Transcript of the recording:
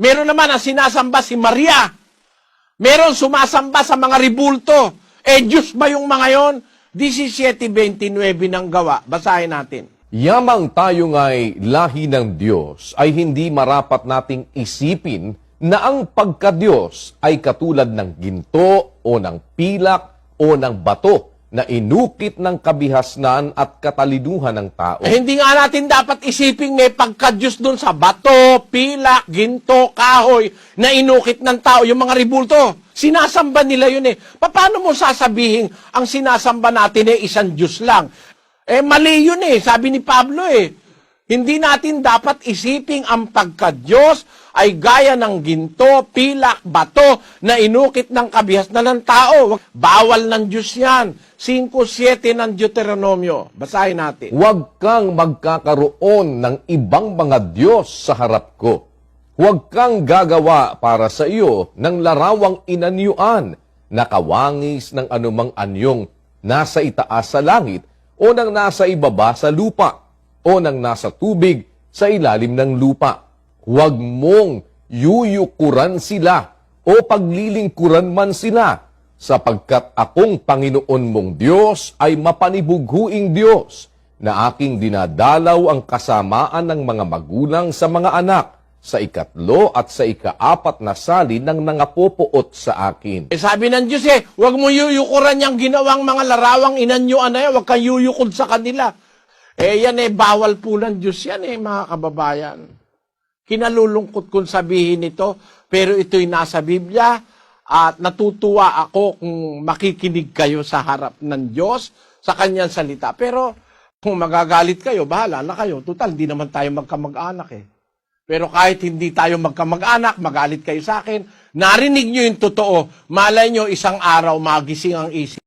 Meron naman ang sinasamba si Maria. Meron sumasamba sa mga ribulto. Eh, Diyos ba yung mga yon? 17.29 ng gawa. Basahin natin. Yamang tayo nga'y lahi ng Diyos ay hindi marapat nating isipin na ang pagka-Diyos ay katulad ng ginto o ng pilak o ng bato na inukit ng kabihasnan at katalinuhan ng tao. Eh, hindi nga natin dapat isiping may pagka-Diyos dun sa bato, pilak, ginto, kahoy na inukit ng tao, yung mga ribulto. Sinasamba nila yun eh. Paano mo sasabihin ang sinasamba natin eh isang Diyos lang? Eh mali yun eh, sabi ni Pablo eh. Hindi natin dapat isiping ang pagka-Diyos ay gaya ng ginto, pilak, bato na inukit ng kabihas na ng tao. Bawal ng Diyos yan. 5.7 ng Deuteronomio. Basahin natin. Huwag kang magkakaroon ng ibang mga Diyos sa harap ko. Huwag kang gagawa para sa iyo ng larawang inanyuan na kawangis ng anumang anyong nasa itaas sa langit o nang nasa ibaba sa lupa o nang nasa tubig sa ilalim ng lupa. Huwag mong yuyukuran sila o paglilingkuran man sila sapagkat akong Panginoon mong Diyos ay mapanibughuing Diyos na aking dinadalaw ang kasamaan ng mga magulang sa mga anak sa ikatlo at sa ikaapat na sali ng nangapopoot sa akin. Eh, sabi ng Diyos eh, huwag mo yuyukuran yung ginawang mga larawang inanyuan na yan, huwag kang yuyukod sa kanila. Eh, yan eh, bawal po ng Diyos yan eh, mga kababayan. Kinalulungkot kong sabihin ito, pero ito'y nasa Biblia at natutuwa ako kung makikinig kayo sa harap ng Diyos sa kanyang salita. Pero kung magagalit kayo, bahala na kayo. Total, hindi naman tayo magkamag-anak eh. Pero kahit hindi tayo magkamag-anak, magalit kayo sa akin, narinig nyo yung totoo, malay nyo isang araw magising ang isip.